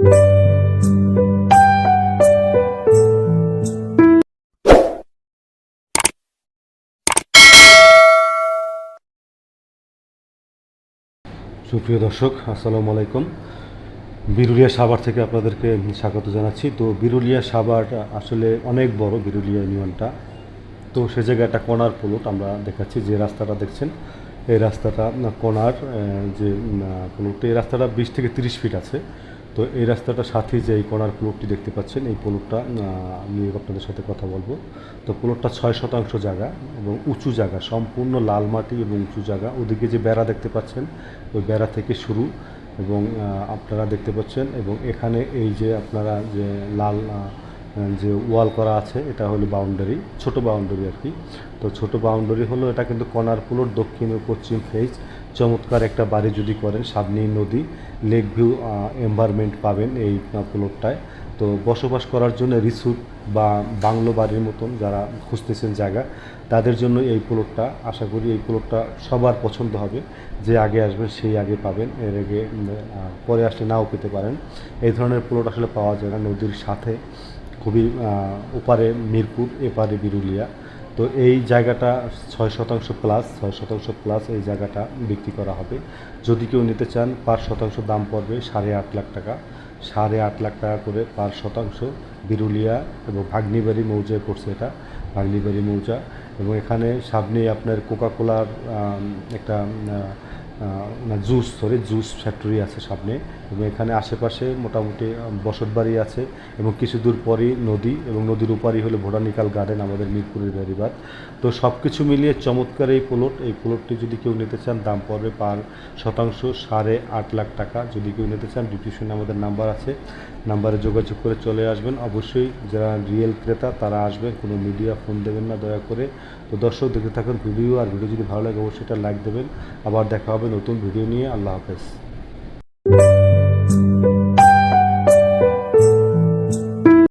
সুপ্রিয় দর্শক, আসসালামু আলাইকুম। বিরুলিয়া সাভার থেকে আপনাদেরকে স্বাগত জানাচ্ছি। তো বিরুলিয়া সাভার আসলে অনেক বড় বিরুলিয়া ইউনিয়নটা। তো সে জায়গায় একটা কোনার প্লট আমরা দেখাচ্ছি, যে রাস্তাটা দেখছেন, এই রাস্তাটা কোনার যে প্লট এই রাস্তাটা বিশ থেকে তিরিশ ফিট আছে। তো এই রাস্তাটা সাথে যে এই কোনার প্লটটি দেখতে পাচ্ছেন, এই প্লটটা নিয়ে আপনাদের সাথে কথা বলব। তো প্লটটা ছয় শতাংশ জায়গা এবং উঁচু জায়গা, সম্পূর্ণ লাল মাটি এবং উঁচু জায়গা। ওদিকে যে বেড়া দেখতে পাচ্ছেন, ওই বেড়া থেকে শুরু এবং আপনারা দেখতে পাচ্ছেন এবং এখানে এই যে আপনারা যে লাল যে ওয়াল করা আছে, এটা হলো বাউন্ডারি, ছোট বাউন্ডারি আর কি। তো ছোট বাউন্ডারি হলো, এটা কিন্তু কনার প্লট দক্ষিণ ও পশ্চিম ফেজ চমৎকার একটা বাড়ি যদি করেন, সামনেই নদী লেক ভিউ এনভায়রনমেন্ট পাবেন এই প্লটটায় তো বসবাস করার জন্য রিসুট বা বাংলো বাড়ির মতন যারা খুঁজতেছেন জায়গা, তাদের জন্য এই প্লটটা আশা করি এই প্লটটা সবার পছন্দ হবে। যে আগে আসবেন, সেই আগে পাবেন, এর আগে পরে আসলে নাও পেতে পারেন। এই ধরনের প্লট আসলে পাওয়া যায় না নদীর সাথে। খুবই ওপারে মিরপুর, এপারে বিরুলিয়া। তো এই জায়গাটা ছয় শতাংশ প্লাস ছয় শতাংশ প্লাস এই জায়গাটা বিক্রি করা হবে। যদি কেউ নিতে চান, পাঁচ শতাংশ দাম পড়বে সাড়ে আট লাখ টাকা। সাড়ে আট লাখ টাকা করে পাঁচ শতাংশ বিরুলিয়া এবং ভাগ্নিবাড়ি মৌজায় পড়ছে এটা, ভাগ্নিবাড়ি মৌজা। এবং এখানে সামনেই আপনার কোকাকোলার একটা জুস সরি জুস ফ্যাক্টরি আছে সামনে এবং এখানে আশেপাশে মোটামুটি বসত বাড়ি আছে এবং কিছু দূর পরই নদী এবং নদীর উপারই হলো বোটানিক্যাল গার্ডেন আমাদের মিরপুরের বেড়িবাদ তো সব কিছু মিলিয়ে চমৎকার এই প্লট এই প্লটটি যদি কেউ নিতে চান, দাম পড়বে পার শতাংশ সাড়ে আট লাখ টাকা। যদি কেউ নিতে চান ডিসক্রিপশনে আমাদের নাম্বার আছে। নাম্বারে যোগাযোগ করে চলে আসবেন। অবশ্যই যারা রিয়েল ক্রেতা, তারা আসবেন, কোনো মিডিয়া ফোন দেবেন না, দয়া করে। তো দর্শক দেখতে থাকুন ভিডিও আর ভিডিও যদি ভালো লাগে, অবশ্যই এটা লাইক দেবেন। আবার দেখা হবে নতুন ভিডিও নিয়ে আল্লাহ হাফেজ।